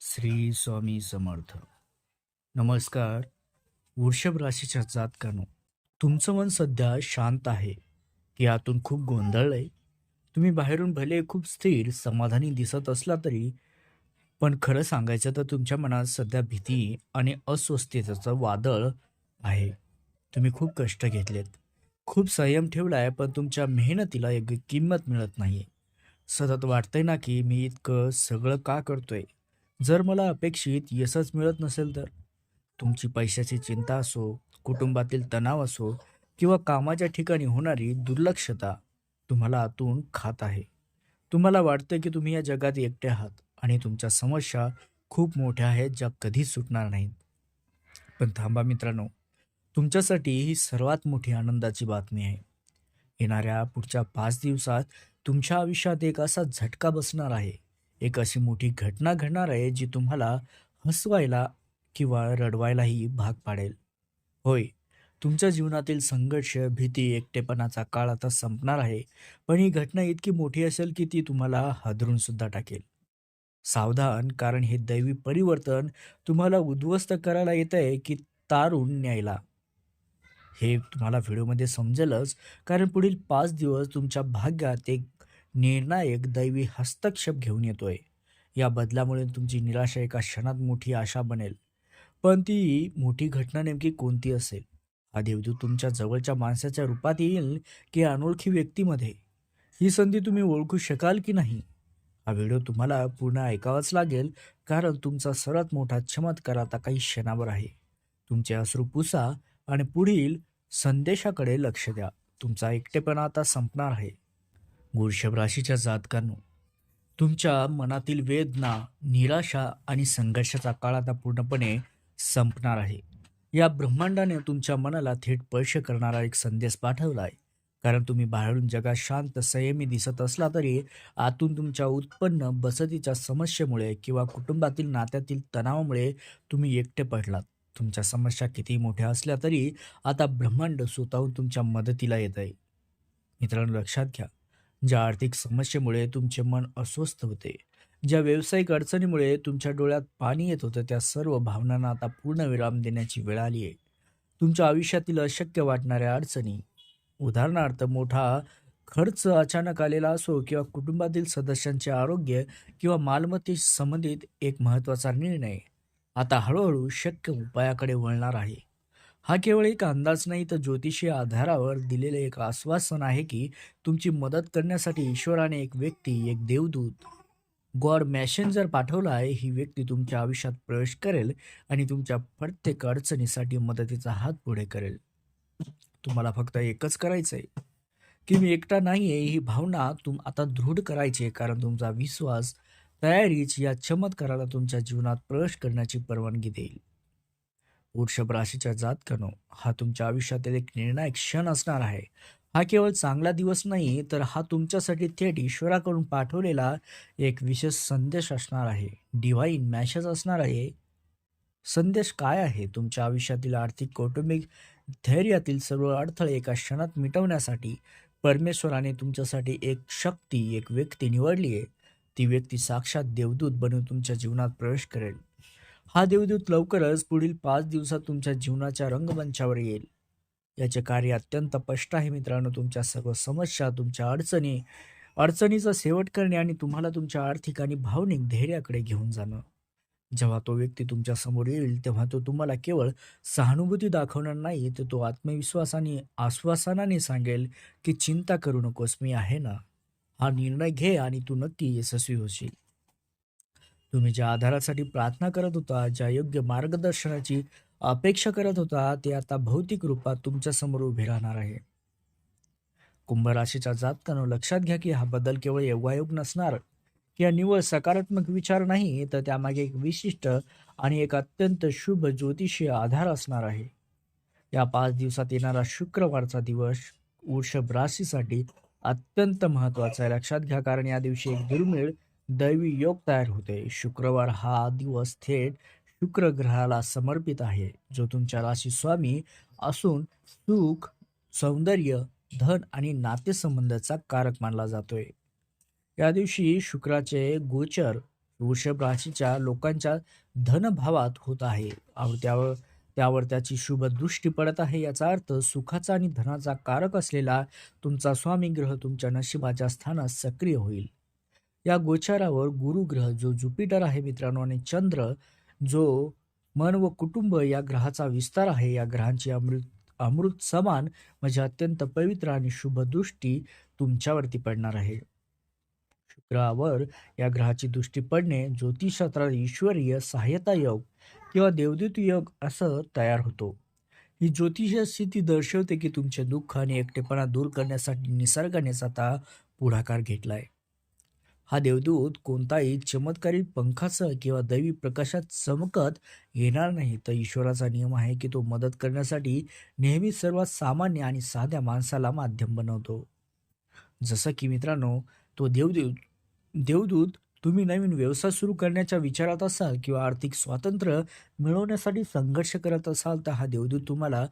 श्री स्वामी समर्थ. नमस्कार. वृषभ राशीच्या जातकानो तुमचं मन सध्या शांत आहे की आतून खूप आहे. तुम्ही बाहेरून भले खूप स्थिर समाधानी दिसत असला तरी पण खरं सांगायचं तर तुमच्या मनात सध्या भीती आणि अस्वस्थतेचं वादळ आहे. तुम्ही खूप कष्ट घेतलेत. खूप संयम ठेवलाय पण तुमच्या मेहनतीला एक किंमत मिळत नाही सतत वाटतंय ना की मी इतकं सगळं का करतोय? जर मला अपेक्षित यशच मिळत नसेल तर? तुमची पैशाची चिंता असो कुटुंबातील तणाव असो किंवा कामाच्या ठिकाणी होणारी दुर्लक्षता तुम्हाला आतून खात आहे. तुम्हाला वाटतं की तुम्ही या जगात एकटे आहात आणि तुमच्या समस्या खूप मोठ्या आहेत ज्या कधीच सुटणार नाहीत. पण थांबा मित्रांनो तुमच्यासाठी ही सर्वात मोठी आनंदाची बातमी आहे. येणाऱ्या पुढच्या पाच दिवसात तुमच्या आयुष्यात एक असा झटका बसणार आहे. एक अशी मोठी घटना घडणार आहे जी तुम्हाला हसवायला किंवा रडवायलाही भाग पाडेल. होय तुमच्या जीवनातील संघर्ष भीती एकटेपणाचा काळ आता संपणार आहे पण ही घटना इतकी मोठी असेल की ती तुम्हाला हादरून सुद्धा टाकेल. सावधान कारण हे दैवी परिवर्तन तुम्हाला उद्ध्वस्त करायला येत आहे की तारून न्यायला. हे तुम्हाला व्हिडिओमध्ये समजेलच कारण पुढील पाच दिवस तुमच्या भाग्यात एक निर्णायक दैवी हस्तक्षेप घेऊन येतोय. या बदलामुळे तुमची निराशा एका क्षणात मोठी आशा बनेल. पण ती मोठी घटना नेमकी कोणती असेल? हा देवदूत तुमच्या जवळच्या माणसाच्या रूपात येईल की अनोळखी व्यक्तीमध्ये? ही संधी तुम्ही ओळखू शकाल की नाही? हा व्हिडिओ तुम्हाला पूर्ण ऐकावाच लागेल कारण तुमचा सर्वात मोठा चमत्कार आता काही क्षणावर आहे. तुमचे अश्रू पुसा आणि पुढील संदेशाकडे लक्ष द्या. तुमचा एकटेपणा आता संपणार आहे. वृषभ राशीच्या जातकांनो तुमच्या मनातील वेदना निराशा आणि संघर्षाचा काळ आता पूर्णपणे संपणार आहे. या ब्रह्मांडाने तुमच्या मनाला थेट स्पर्श करणारा एक संदेश पाठवला आहे. कारण तुम्ही बाहेरून जगात शांत संयमी दिसत असला तरी आतून तुमच्या उत्पन्न बसतीच्या समस्येमुळे किंवा कुटुंबातील नात्यातील तणावामुळे तुम्ही एकटे पडलात. तुमच्या समस्या किती मोठ्या असल्या तरी आता ब्रह्मांड स्वतःहून तुमच्या मदतीला येत आहे. मित्रांनो लक्षात घ्या. ज्या आर्थिक समस्येमुळे तुमचे मन अस्वस्थ होते ज्या व्यावसायिक अडचणीमुळे तुमच्या डोळ्यात पाणी येत होतं त्या सर्व भावनांना आता पूर्ण विराम देण्याची वेळ आली आहे. तुमच्या आयुष्यातील अशक्य वाटणाऱ्या अडचणी. उदाहरणार्थ मोठा खर्च अचानक आलेला असो किंवा कुटुंबातील सदस्यांचे आरोग्य किंवा मालमत्तेशी संबंधित एक महत्त्वाचा निर्णय. आता हळूहळू शक्य उपायाकडे वळणार आहे. हा केवळ एक अंदाज नाही तर ज्योतिषीय आधारावर दिलेले एक आश्वासन आहे की तुमची मदत करण्यासाठी ईश्वराने एक व्यक्ती एक देवदूत गॉड मॅसेंजर पाठवला आहे ही व्यक्ती तुमच्या आयुष्यात प्रवेश करेल आणि तुमच्या प्रत्येक अडचणीसाठी मदतीचा हात पुढे करेल. तुम्हाला फक्त एकच करायचं आहे की मी एकटा नाही आहे ही भावना तुम आता दृढ करायची आहे कारण तुमचा विश्वास तयारीच या चमत्काराला तुमच्या जीवनात प्रवेश करण्याची परवानगी देईल. वृषभ राशीच्या जातकनो हा तुमच्या आयुष्यातील एक निर्णायक क्षण असणार आहे. हा केवळ चांगला दिवस नाही तर हा तुमच्यासाठी थेट ईश्वराकडून पाठवलेला एक विशेष संदेश असणार आहे. डिवाईन मॅसेज असणार आहे. संदेश काय आहे? तुमच्या आयुष्यातील आर्थिक कौटुंबिक धैर्यातील सर्व अडथळे एका क्षणात मिटवण्यासाठी परमेश्वराने तुमच्यासाठी एक शक्ती एक व्यक्ती निवडली आहे. ती व्यक्ती साक्षात देवदूत बनून तुमच्या जीवनात प्रवेश करेल. हा देवदूत लवकरच पुढील पाच दिवसात तुमच्या जीवनाच्या रंगमंचावर येईल. याचे कार्य अत्यंत स्पष्ट आहे मित्रांनो. तुमच्या सर्व समस्या तुमच्या अडचणी अडचणीचा शेवट करणे आणि तुम्हाला तुमच्या आर्थिक आणि भावनिक धैर्याकडे घेऊन जाणं. जेव्हा तो व्यक्ती तुमच्यासमोर येईल तेव्हा तो तुम्हाला केवळ सहानुभूती दाखवणार नाही तर तो आत्मविश्वासाने आश्वासनाने सांगेल की चिंता करू नकोस मी आहे ना? हा निर्णय घे आणि तू नक्की यशस्वी होशील. तुम्ही ज्या आधारासाठी प्रार्थना करत होता ज्या योग्य मार्गदर्शनाची अपेक्षा करत होता ते आता भौतिक रूपात तुमच्यासमोर उभे राहणार आहे. कुंभ राशीच्या जातकानं लक्षात घ्या की हा बदल केवळ योगायोग नसणार. किंवा निव्वळ सकारात्मक विचार नाही तर त्यामागे एक विशिष्ट आणि एक अत्यंत शुभ ज्योतिषीय आधार असणार आहे. या पाच दिवसात येणारा शुक्रवारचा दिवस वृषभ राशीसाठी अत्यंत महत्त्वाचा आहे. लक्षात घ्या कारण या दिवशी एक दुर्मिळ दैवी योग तयार होते. शुक्रवार हा दिवस थेट शुक्र ग्रहाला समर्पित आहे जो तुमच्या राशी स्वामी असून सुख सौंदर्य धन आणि नातेसंबंधाचा कारक मानला जातोय. या दिवशी शुक्राचे गोचर वृषभ राशीच्या लोकांच्या धनभावात होत आहे. त्यावर त्यावर त्याची शुभ दृष्टी पडत आहे याचा अर्थ सुखाचा आणि धनाचा कारक असलेला तुमचा स्वामी ग्रह तुमच्या नशिबाच्या स्थानात सक्रिय होईल. या गोचारावर गुरु ग्रह जो ज्युपिटर आहे मित्रांनो आणि चंद्र जो मन व कुटुंब या ग्रहाचा विस्तार आहे या ग्रहांची अमृत अमृत समान म्हणजे अत्यंत पवित्र आणि शुभ दृष्टी तुमच्यावरती पडणार आहे. शुक्रावर या ग्रहाची दृष्टी पडणे ज्योतिषशास्त्रात ईश्वरीय सहाय्यता योग किंवा देवदूत योग असं तयार होतो. ही ज्योतिष स्थिती दर्शवते की तुमचे दुःख आणि एकटेपणा दूर करण्यासाठी निसर्गाने आता पुढाकार घेतला आहे हा देवदूत कोणताही चमत्कारी पंखासह किंवा दैवी प्रकाशात चमकत येणार नाही. तर ईश्वराचा नियम आहे की तो मदत करण्यासाठी नेहमी सर्वात सामान्य आणि साध्या माणसाला माध्यम बनवतो. जसं की मित्रांनो तो देवदूत देवदूत तुम्ही नवीन व्यवसाय सुरू करण्याच्या विचारात असाल किंवा आर्थिक स्वातंत्र्य मिळवण्यासाठी संघर्ष करत असाल तर हा देवदूत तुम्हाला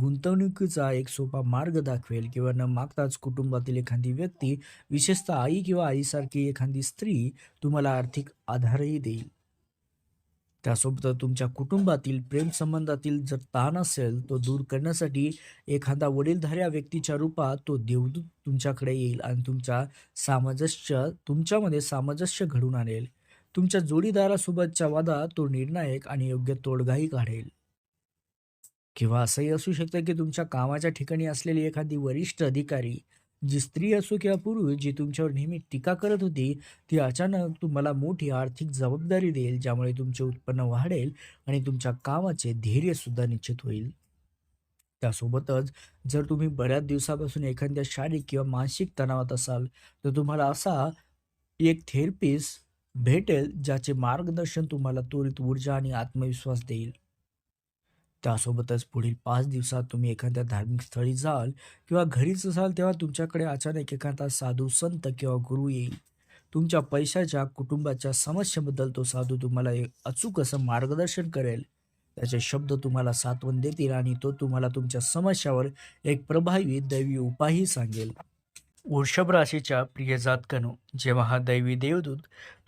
गुंतवणुकीचा एक सोपा मार्ग दाखवेल किंवा न मागताच कुटुंबातील एखादी व्यक्ती विशेषतः आई किंवा आईसारखी एखादी स्त्री तुम्हाला आर्थिक आधारही देईल. त्यासोबत तुमच्या कुटुंबातील प्रेम संबंधातील जर ताण असेल तो दूर करण्यासाठी एखादा वडीलधाऱ्या व्यक्तीच्या रूपात तो देवदूत तुमच्याकडे येईल आणि तुमच्या सामंजस्य तुमच्यामध्ये सामंजस्य घडून आणेल. तुमच्या जोडीदारासोबतच्या वादात तो निर्णायक आणि योग्य तोडगाही काढेल. किंवा असंही असू शकतं की तुमच्या कामाच्या ठिकाणी असलेली एखादी वरिष्ठ अधिकारी जी स्त्री असो किंवा पुरुष जी तुमच्यावर नेहमी टीका करत होती ती अचानक तुम्हाला मोठी आर्थिक जबाबदारी देईल ज्यामुळे तुमचे उत्पन्न वाढेल आणि तुमच्या कामाचे धैर्यसुद्धा निश्चित होईल. त्यासोबतच जर तुम्ही बऱ्याच दिवसापासून एखाद्या शारीरिक किंवा मानसिक तणावात असाल तर तुम्हाला असा एक थेरपिस्ट भेटेल ज्याचे मार्गदर्शन तुम्हाला त्वरित ऊर्जा आणि आत्मविश्वास देईल. त्यासोबतच पुढील पाच दिवसात तुम्ही एखाद्या धार्मिक स्थळी जाल किंवा घरीच असाल तेव्हा तुमच्याकडे अचानक एखादा साधू संत किंवा गुरु येईल. तुमच्या पैशाच्या कुटुंबाच्या समस्येबद्दल तो साधू तुम्हाला एक अचूक असं मार्गदर्शन करेल. त्याचे शब्द तुम्हाला सात्वन देतील आणि तो तुम्हाला तुमच्या समस्यावर एक प्रभावी दैवी उपायही सांगेल. वृषभ राशीच्या प्रिय जातकनो जेव्हा हा दैवी देवदूत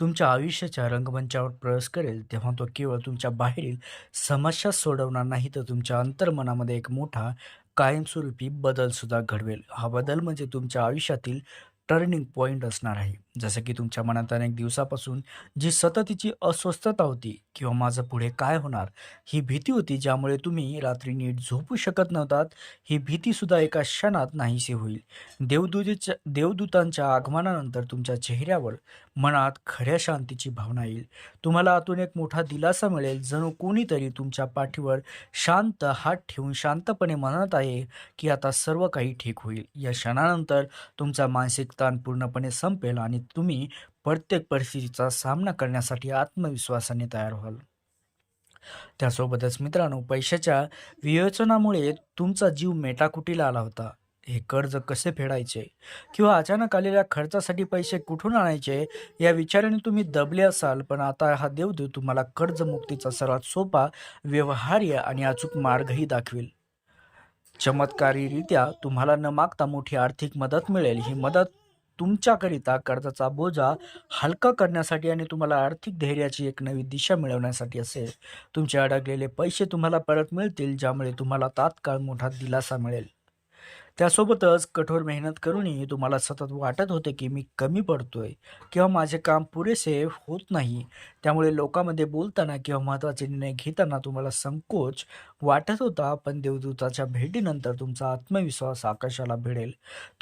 तुमच्या आयुष्याच्या रंगमंचावर प्रवेश करेल तेव्हा तो केवळ तुमच्या बाहेरील समस्या सोडवणार नाही तर तुमच्या अंतर्मनामध्ये एक मोठा कायमस्वरूपी बदलसुद्धा घडवेल. हा बदल म्हणजे तुमच्या आयुष्यातील टर्निंग पॉईंट असणार आहे. जसं की तुमच्या मनात अनेक दिवसापासून जी सततीची अस्वस्थता होती किंवा माझं पुढे काय होणार ही भीती होती ज्यामुळे तुम्ही रात्री नीट झोपू शकत नव्हतात ही भीतीसुद्धा एका क्षणात नाहीशी होईल. देवदूतीच्या देवदूतांच्या आगमनानंतर तुमच्या चेहऱ्यावर मनात खऱ्या शांतीची भावना येईल. तुम्हाला आतून एक मोठा दिलासा मिळेल जणू कोणीतरी तुमच्या पाठीवर शांत हात ठेवून शांतपणे म्हणत आहे की आता सर्व काही ठीक होईल. या क्षणानंतर तुमचा मानसिक ताण पूर्णपणे संपेल आणि तुम्ही प्रत्येक परिस्थितीचा सामना करण्यासाठी आत्मविश्वासाने तयार व्हाल. त्यासोबतच मित्रांनो पैशाच्या विवेचनामुळे तुमचा जीव मेटाकुटीला आला होता. हे कर्ज कसे फेडायचे किंवा अचानक आलेल्या खर्चासाठी पैसे कुठून आणायचे या विचाराने तुम्ही दबले असाल पण आता हा देवदेव तुम्हाला कर्जमुक्तीचा सर्वात सोपा व्यवहार्य आणि अचूक मार्गही दाखवेल. चमत्कारीरित्या तुम्हाला न मागता मोठी आर्थिक मदत मिळेल. ही मदत तुमच्याकरिता कर्जाचा बोजा हलका करण्यासाठी आणि तुम्हाला आर्थिक धैर्याची एक नवी दिशा मिळवण्यासाठी असेल. तुमचे अडकलेले पैसे तुम्हाला परत मिळतील ज्यामुळे तुम्हाला तात्काळ मोठा दिलासा मिळेल. त्यासोबतच कठोर मेहनत करूनही तुम्हाला सतत वाटत होते की मी कमी पडतोय किंवा माझे काम पुरेसे होत नाही. त्यामुळे लोकांमध्ये बोलताना किंवा महत्त्वाचे निर्णय घेताना तुम्हाला संकोच वाटत होता पण देवदूताच्या भेटीनंतर तुमचा आत्मविश्वास आकाशाला भिडेल.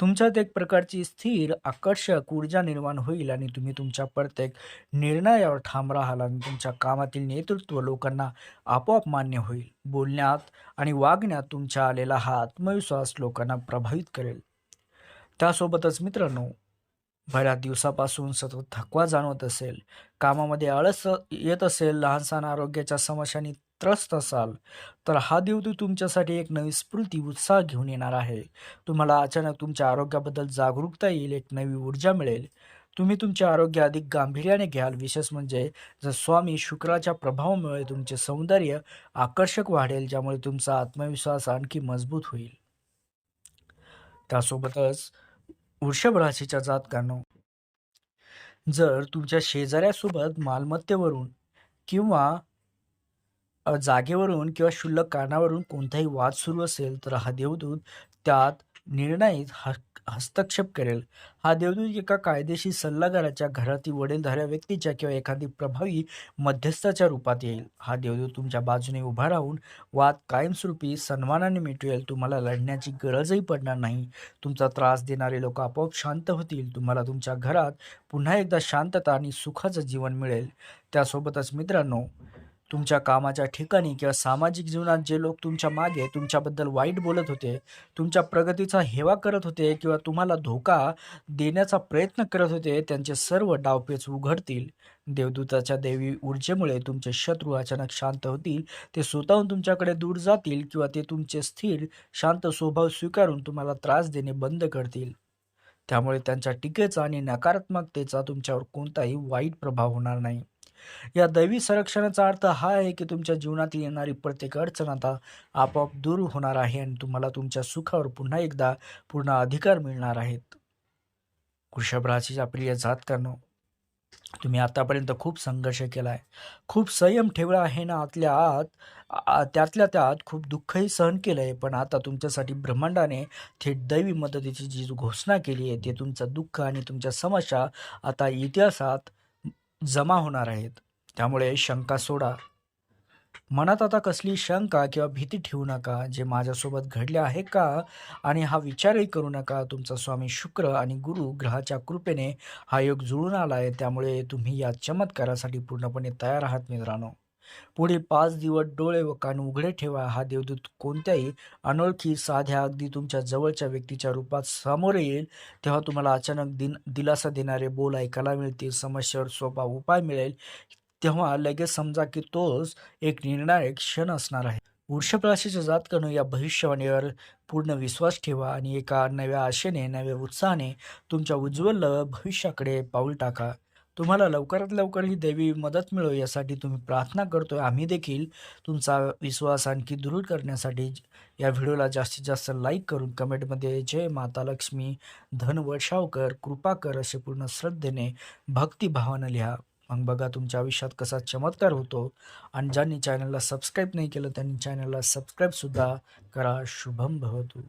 तुमच्यात एक प्रकारची स्थिर आकर्षक ऊर्जा निर्माण होईल आणि तुम्ही तुमच्या प्रत्येक निर्णयावर ठाम राहाल आणि तुमच्या कामातील नेतृत्व लोकांना आपोआप मान्य होईल. बोलण्यात आणि वागण्यात तुमच्या आलेला हा आत्मविश्वास लोकांना प्रभावित करेल. त्यासोबतच मित्रांनो बऱ्याच दिवसापासून सतत थकवा जाणवत असेल कामामध्ये आळस येत असेल लहानसहान आरोग्याच्या समस्यांनी त्रस्त असाल तर हा देवदूत तुमच्यासाठी एक नवी स्फूर्ती उत्साह घेऊन येणार आहे. तुम्हाला अचानक तुमच्या आरोग्याबद्दल जागरूकता येईल एक नवी ऊर्जा मिळेल. तुम्ही तुमचे आरोग्य अधिक गांभीर्याने घ्याल. विशेष म्हणजे जर स्वामी शुक्राच्या प्रभावामुळे तुमचे सौंदर्य आकर्षक वाढेल ज्यामुळे तुमचा आत्मविश्वास आणखी मजबूत होईल. त्यासोबतच वृषभ राशीच्या जातकांनो जर तुमच्या शेजाऱ्यासोबत मालमत्तेवरून किंवा जागेवरून किंवा क्षुल्लक कारणावरून कोणताही वाद सुरू असेल तर हा देवदूत त्यात निर्णयीत ह हस्तक्षेप करेल. हा देवदूत एका कायदेशीर सल्लागाराच्या, घरातील वडीलधाऱ्या व्यक्तीच्या किंवा एखादी प्रभावी मध्यस्थाच्या रूपात येईल. हा देवदूत तुमच्या बाजूने उभा राहून वाद कायमस्वरूपी सन्मानाने मिटवेल. तुम्हाला लढण्याची गरजही पडणार नाही. तुमचा त्रास देणारे लोक आपोआप शांत होतील. तुम्हाला तुमच्या घरात पुन्हा एकदा शांतता आणि सुखाचं जीवन मिळेल. त्यासोबतच मित्रांनो, तुमच्या कामाच्या ठिकाणी किंवा सामाजिक जीवनात जे लोक तुमच्या मागे तुमच्याबद्दल वाईट बोलत होते, तुमच्या प्रगतीचा हेवा करत होते किंवा तुम्हाला धोका देण्याचा प्रयत्न करत होते, त्यांचे सर्व डावपेच उघडतील. देवदूताच्या देवी ऊर्जेमुळे तुमचे शत्रू अचानक शांत होतील. ते स्वतःहून तुमच्याकडे दूर जातील किंवा ते तुमचे स्थिर, शांत स्वभाव स्वीकारून तुम्हाला त्रास देणे बंद करतील. त्यामुळे त्यांच्या टीकेचा आणि नकारात्मकतेचा तुमच्यावर कोणताही वाईट प्रभाव होणार नाही. या दैवी संरक्षणाचा अर्थ हा आहे की तुमच्या जीवनात येणारी प्रत्येक अडचण आता आपोआप दूर होणार आहे आणि तुम्हाला तुमच्या सुखावर पुन्हा एकदा पूर्ण अधिकार मिळणार आहेत. वृषभ राशीच्या प्रिय जातकांनो, तुम्ही आतापर्यंत खूप संघर्ष केला आहे खूप संयम ठेवला आहे ना आतल्या आत, त्यातल्या त्यात खूप दुःखही सहन केलं आहे पण आता तुमच्यासाठी ब्रह्मांडाने थेट दैवी मदतीची जी घोषणा केली आहे, ते तुमचं दुःख आणि तुमच्या समस्या आता इतिहासात जमा होणार आहेत. त्यामुळे शंका सोडा. मनात आता कसली शंका किंवा भीती ठेवू नका. जे माझ्यासोबत घडले आहे का? आणि हा विचारही करू नका. तुमचा स्वामी शुक्र आणि गुरु ग्रहाच्या कृपेने हा योग जुळून आला आहे त्यामुळे तुम्ही या चमत्कारासाठी पूर्णपणे तयार आहात मित्रांनो. पुढील पाच दिवस डोळे व कान उघडे ठेवा. हा देवदूत कोणत्याही अनोळखी, साध्या, अगदी तुमच्या जवळच्या व्यक्तीच्या रूपात समोर येईल. तेव्हा तुम्हाला अचानक दिन दिलासा देणारे बोल ऐकायला मिळतील. समस्येवर सोपा उपाय मिळेल. तेव्हा लगेच समजा की तोच एक निर्णायक क्षण असणार आहे. वृषभ राशीच्या जातकनं या भविष्यवाणीवर पूर्ण विश्वास ठेवा आणि एका नव्या आशेने, नव्या उत्साहाने तुमच्या उज्ज्वल भविष्याकडे पाऊल टाका. तुम्हाला लवकरात लवकर ही दैवी मदत मिळो यासाठी तुम्ही प्रार्थना करतोय. आम्ही देखील तुमचा विश्वास आणखी दृढ करण्यासाठी या व्हिडिओला जास्तीत जास्त लाईक करून कमेंटमध्ये जय माता लक्ष्मी, धन वर्षावकर कृपा कर असे पूर्ण श्रद्धेने, भक्तिभावानं लिहा. मग बघा तुमच्या आयुष्यात कसा चमत्कार होतो आणि ज्यांनी चॅनलला सबस्क्राईब नाही केलं त्यांनी चॅनलला सबस्क्राईबसुद्धा करा. शुभम भवतू